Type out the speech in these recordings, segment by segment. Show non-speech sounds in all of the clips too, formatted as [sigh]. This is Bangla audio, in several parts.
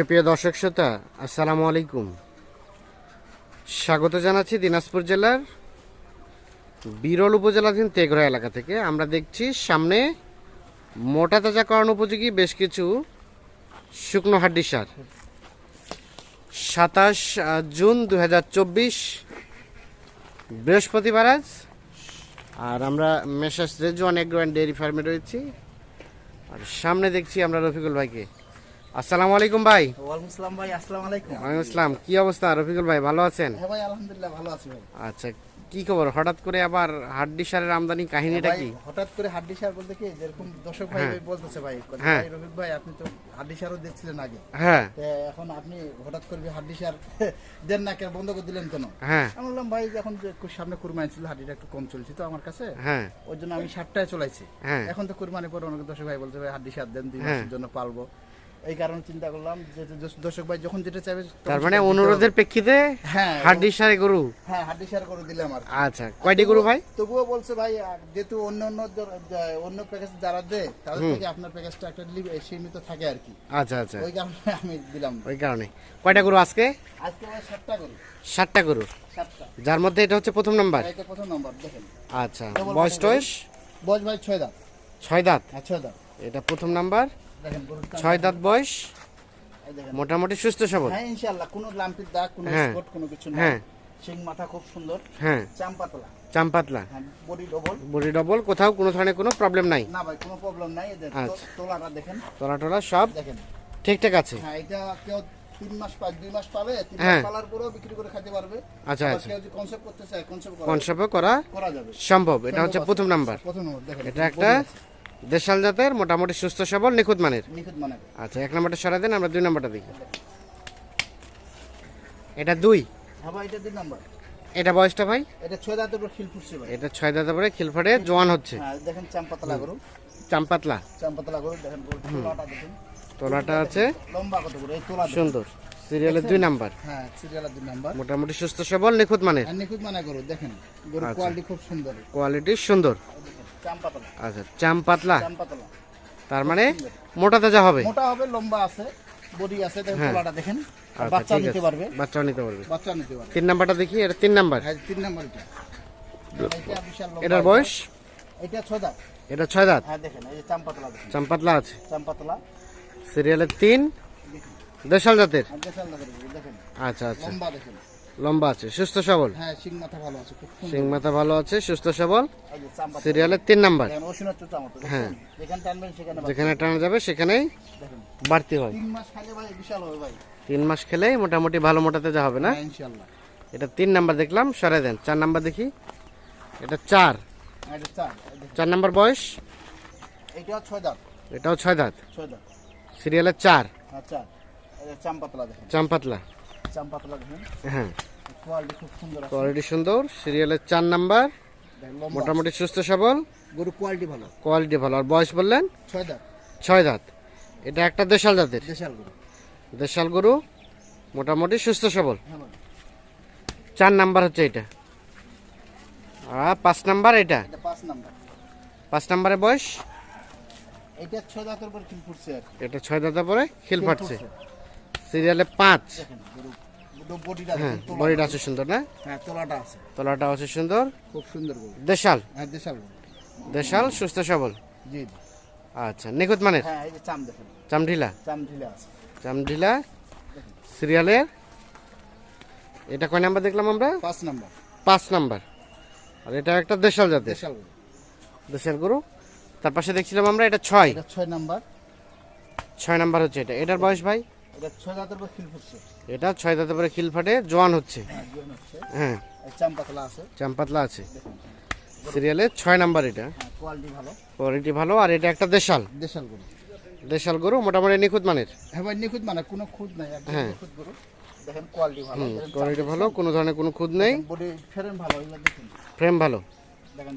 সুপ্রিয় দর্শক শ্রোতা, আসসালামু আলাইকুম। স্বাগত জানাচ্ছি দিনাজপুর জেলার বিরল উপজেলাধীন তেঘরা এলাকা থেকে। আমরা দেখছি সামনে মোটা তাজা তাজাকরণ উপযোগী বেশ কিছু শুকনো হাড্ডি সার। সাতাশ জুন দু বৃহস্পতিবার আজ। আর আমরা Messrs Rezwan agro and dairy ফার্মে রয়েছি। আর সামনে দেখছি আমরা রফিকুল ভাইকে। আসসালামু আলাইকুম ভাই। ওয়ালাইকুম ভাই আসসালামু আলাইকুম। ওয়ালাইকুম আসসালাম কি অবস্থা? রফিকুল ভাই ভালো আছেন? হ্যাঁ ভাই আলহামদুলিল্লাহ ভালো আছি ভাই। আচ্ছা কি খবর? হঠাৎ করে আবার হাড্ডি সারের আমদানি কাহিনীটা কি? হঠাৎ করে হাড্ডি সার বলতে কি যেরকম দর্শক ভাই হ্যাঁ। বলতেছে ভাই হ্যাঁ। রফিক ভাই আপনি তো হাড্ডি সারও দিচ্ছিলেন আগে। হ্যাঁ। এখন আপনি হঠাৎ করে হাড্ডি সার [laughs] দেন না কেন বন্ধ করে দিলেন কেন? হ্যাঁ। আমি বললাম ভাই এখন যে একটু সামনে কুরবানি ছিল হাড্ডিটা একটু কম চলছে তো আমার কাছে। হ্যাঁ। ওই জন্য আমি সারটায় চলাইছি। হ্যাঁ। এখন তো কুরবানি পরে অনেক দর্শক ভাই বলছে ভাই হাড্ডি সার দেন দুই হ্যাঁ। মাসের জন্য পালবো। এই কারণে চিন্তা করলাম যে দর্শক ভাই যখন যেটা চাইবে তার মানে অনুরোধের প্রেক্ষিতে হ্যাঁ হাড্ডি সারে গরু? হ্যাঁ হাড্ডি সার করে দিলাম আর আচ্ছা কয়টি গরু ভাই? তবুও বলছে ভাই যেহেতু অন্য অন্য অন্য প্যাকেজ যারা দেয় তাদের থেকে আপনার প্যাকেজটা একটা সীমিত থাকে আর কি। আচ্ছা আচ্ছা। ওই কারণে আমি দিলাম। ওই কারণে। কয়টা গরু আজকে? আজকে ভাই সাতটা করি ষাটটা গরু। সাতটা। যার মধ্যে এটা হচ্ছে প্রথম নাম্বার? এটা প্রথম নম্বর দেখেন। আচ্ছা বয়স টয়স? বয়স ভাই ছয় দাঁত। ছয় দাঁত। হ্যাঁ ছয় দাঁত। এটা প্রথম নাম্বার। ছয় দাঁত বয়স মোটামুটি সুস্থ সবল। হ্যাঁ ইনশাআল্লাহ কোনো লাম্পির দাগ কোনো হ্যাঁ। স্পট কোনো কিছু হ্যাঁ। নাই সিং মাথা খুব সুন্দর হ্যাঁ। চাম্পাতলা চাম্পাতলা হ্যাঁ বডি ডবল। বডি ডবল কোথাও কোনো ধরনের কোনো প্রবলেম নাই। না ভাই কোনো প্রবলেম নাই। আচ্ছা। তোলাটা দেখেন। তলা টলা সব দেখেন। ঠিকঠাক আছে। হ্যাঁ এটা কেউ তিন মাস পাঁচ দুই মাস পাবে তিন হ্যাঁ। মাস পালার পরেও বিক্রি করে খেতে পারবে। আচ্ছা আচ্ছা। কেউ যদি কনসেপ্ট করতে চায় কনসেপ্ট কনসেপ্ট করা করা যাবে। সম্ভব। এটা হচ্ছে প্রথম নাম্বার প্রথম নম্বর দেখেন। এটা একটা দেশাল জাতের মোটামুটি সুস্থ সবল নিখুঁত মানের? মানে আচ্ছা এক নাম্বারটা সরাই দেন আমরা দুই নাম্বারটা দেখি। এটা দুই? হ্যাঁ এটা দুই বয়সটা ভাই? এটা ছয় দাঁতের উপর খিল ফুটছে ভাই। এটা ছয় পরে জোয়ান হচ্ছে। হ্যাঁ দেখেন চাম্পাতলা গরু। চাম্পাতলা? চাম্পাতলা গরু দেখেন দেখেন। তোলাটা আছে? লম্বা কত করে এই তোলা সুন্দর। সিরিয়ালের দুই নাম্বার। হ্যাঁ সিরিয়ালের দুই নাম্বার। মোটামুটি সুস্থ সবল নিখুঁত মানের? নিখুঁত মানে গরু দেখেন। গরু আচ্ছা। কোয়ালিটি খুব সুন্দর। কোয়ালিটি সুন্দর। আচ্ছা চাম্পাতলা। চাম্পাতলা। তার মানে মোটা তাজা হবে? মোটা হবে লম্বা আছে বডি আছে দেখেন হ্যাঁ। দেখেন। আচ্ছা বাচ্চা নিতে পারবে। বাচ্চাও নিতে পারবে। বাচ্চা নিতে পারবে। তিন নাম্বারটা দেখি এটা তিন নাম্বার? হ্যাঁ তিন নাম্বার এটা। এটার বয়স? এটা ছয় দাঁত। এটা ছয় দাঁত? হ্যাঁ দেখেন এই যে চাম্পাতলা চাম্পাতলা আছে। চাম্পাতলা। সিরিয়ালের তিন? দেশাল জাতের? দেশাল দাঁতের গরু, দেখেন। আচ্ছা আচ্ছা। লম্বা দেখেন। লম্বা আছে সুস্থ সবল? হ্যাঁ সিং মাথা ভালো আছে খুব মাথা ভালো আছে সুস্থ সবল? সিরিয়ালের তিন নাম্বার। মতো হ্যাঁ। যেখানে টানা যাবে সেখানেই বাড়তি হয়। তিন মাস খেলেই মোটামুটি ভালো মোটাতে যা হবে না? হ্যাঁ এটা তিন নাম্বার দেখলাম সরাই দেন। চার নাম্বার দেখি। এটা চার। চার। এই নাম্বার বয়স? এইটাও ছয় দাঁত। এটাও ছয় দাঁত। দাঁত। সিরিয়ালের চার। হ্যাঁ চার। চাম্পাতলা চাম্পাতলা হ্যাঁ? কোয়ালিটি সুন্দর কোয়ালিটি সুন্দর সিরিয়ালের চার নাম্বার মোটামুটি সুস্থ সবল। গরু কোয়ালিটি ভালো। কোয়ালিটি ভালো। আর বয়স বললেন? ছয় দাঁত। ছয় দাঁত। এটা একটা দেশাল জাতের? দেশাল গরু। দেশাল গরু মোটামুটি সুস্থ সবল। হ্যাঁ চার নাম্বার হচ্ছে এটা। আর পাঁচ নাম্বার এটা? পাঁচ নাম্বার। পাঁচ নাম্বারের বয়স? এটা ছয় দাঁতের উপর খিল ফুটছে এটা ছয় দাঁতা পরে খিল ফুটছে। সিরিয়ালে পাঁচ। হ্যাঁ বডিটা আছে। সুন্দর না? হ্যাঁ তোলাটা আছে। তলাটা আছে সুন্দর। খুব সুন্দর দেশাল। হ্যাঁ দেশাল দেশাল সুস্থ সবল। জি। আচ্ছা নিখুঁত মানের? হ্যাঁ এই যে চাম দেখেন। চামঢিলা? আছে। চামঢিলা সিরিয়ালের এটা কয় নাম্বার দেখলাম আমরা? পাঁচ নাম্বার। পাঁচ নাম্বার। আর এটা একটা দেশাল জাতের। দেশাল দেশের গরু। তার পাশে দেখছিলাম আমরা এটা ছয়। ছয় নাম্বার। ছয় নাম্বার হচ্ছে এটা। এটার বয়স ভাই? এটা ছয় দাঁতের উপর খিল ফুটছে। এটা ছয় দাঁতে পরে খিল ফাটে জোয়ান হচ্ছে। হ্যাঁ হ্যাঁ। এই চাম পাতলা আছে। চাম্পাতলা আছে। সিরিয়ালে ছয় নাম্বার এটা। হ্যাঁ কোয়ালিটি ভালো। কোয়ালিটি ভালো আর এটা একটা দেশাল। দেশাল গরু। দেশাল গরু মোটামুটি নিখুঁত মানের। হ্যাঁ ভাই নিখুঁত মানে কোনো খুঁত নাই হ্যাঁ। নিখুঁত গরু। দেখেন কোয়ালিটি ভালো। কোয়ালিটি ভালো কোনো ধরনের কোনো খুদ নেই। বডি ফেরেন ভালো ফ্রেম ভালো। দেখেন।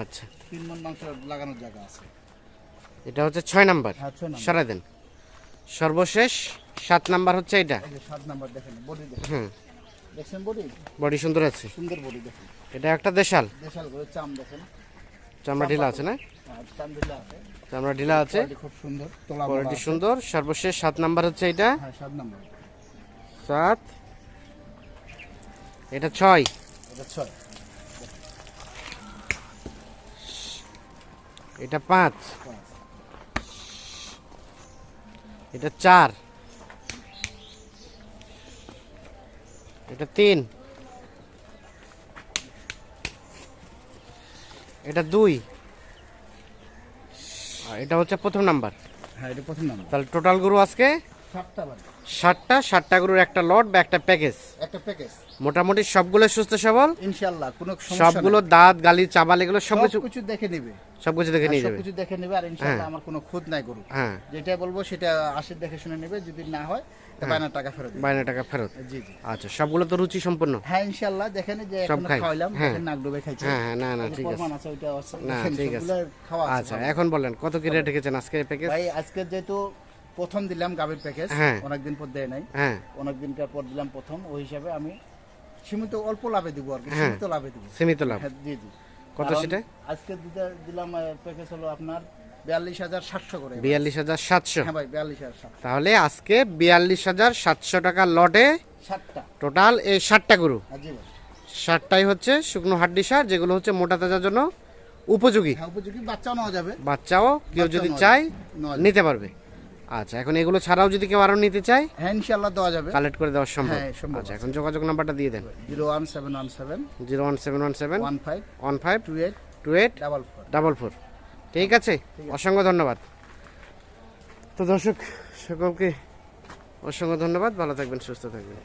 আচ্ছা। তিন মন মাংস লাগানোর জায়গা আছে। এটা হচ্ছে ছয় নাম্বার। হ্যাঁ ছয় নাম্বার। সরাই দেন। সর্বশেষ সাত নাম্বার হচ্ছে এটা? সাত নাম্বার দেখেন বডি দেখেন। হুম। দেখছেন বডি বডি সুন্দর আছে? সুন্দর বডি দেখেন। এটা একটা দেশাল? দেশাল গরু চাম দেখেন। চামড়া ঢিলা আছে না? হ্যাঁ চাম ঢিলা আছে। তো ঢিলা আছে খুব সুন্দর কোয়ালিটি সুন্দর। সর্বশেষ সাত নাম্বার হচ্ছে এটা? হ্যাঁ সাত নম্বর। সাত। এটা ছয়। এটা ছয়। এটা পাঁচ। এটা চার। এটা তিন। এটা দুই। এটা হচ্ছে প্রথম নাম্বার। হ্যাঁ এটা প্রথম নাম্বার। তাহলে টোটাল গরু আজকে সাতটা ষাটটা ষাটটা গরুর একটা লট বা একটা প্যাকেজ একটা প্যাকেজ মোটামুটি সবগুলো সুস্থ সবল? ইনশাআল্লাহ কোনো সমস্যা সবগুলো দাঁত গালি চাবাল এগুলো সব সবকিছু কিছু দেখে নেবে। সবকিছু দেখে নিয়ে সব যাবে। কিছু দেখে নেবে আর ইনশাআল্লাহ আমার কোনো খুদ নাই গরু হ্যাঁ। যেটা বলব সেটা আসে দেখে শুনে নেবে যদি না হয় তা বাইনার টাকা ফেরত। বাইনা টাকা ফেরত। জি জি। আচ্ছা সবগুলো তো রুচি সম্পন্ন? হ্যাঁ ইনশাআল্লাহ দেখেন যে এখন খাওয়াইলাম হ্যাঁ। নাক ডুবে খাইছে। হ্যাঁ হ্যাঁ না না ঠিক আছে। আছে ওইটা আছে না ঠিক আছে। আচ্ছা এখন বলেন কত কি রেট রেখেছেন আজকের প্যাকেজ ভাই আজকে যেহেতু প্রথম দিলাম গাভীর প্যাকেজ। অনেকদিন পর দেয় নাই। হ্যাঁ। অনেক দিনকার পর দিলাম প্রথম ওই হিসাবে আমি সীমিত অল্প লাভে দিব আর কি হ্যাঁ। সীমিত লাভে দিব। সীমিত লাভ। হ্যাঁ, জি জি। কত সেটা? আজকে দিতে দিলাম প্যাকেজ হলো আপনার বিয়াল্লিশ হাজার সাতশো করে। বিয়াল্লিশ হাজার সাতশো। হ্যাঁ ভাই বিয়াল্লিশ হাজার তাহলে আজকে বিয়াল্লিশ হাজার সাতশো টাকার লটে সাতটা। টোটাল এই ষাটটা গরু। ষাটটাই হচ্ছে শুকনো হাড্ডি সার যেগুলো হচ্ছে মোটা তাজার জন্য উপযোগী। হ্যাঁ উপযোগী। বাচ্চাও নেওয়া যাবে। বাচ্চাও কেউ যদি চায় নিতে পারবে। আচ্ছা এখন এগুলো ছাড়াও যদি কেউ আরও নিতে চায়? হ্যাঁ ইনশাআল্লাহ দেওয়া যাবে। কালেক্ট করে দেওয়া সম্ভব। হ্যাঁ, সম্ভব আচ্ছা এখন যোগাযোগ নাম্বারটা দিয়ে দেন। Zero one seven one seven. Zero one seven one seven. One five. One five. Two eight. Two eight double four. Double four ঠিক আছে। অসংখ্য ধন্যবাদ। তো দর্শক সকলকে অসংখ্য ধন্যবাদ। ভালো থাকবেন সুস্থ থাকবেন।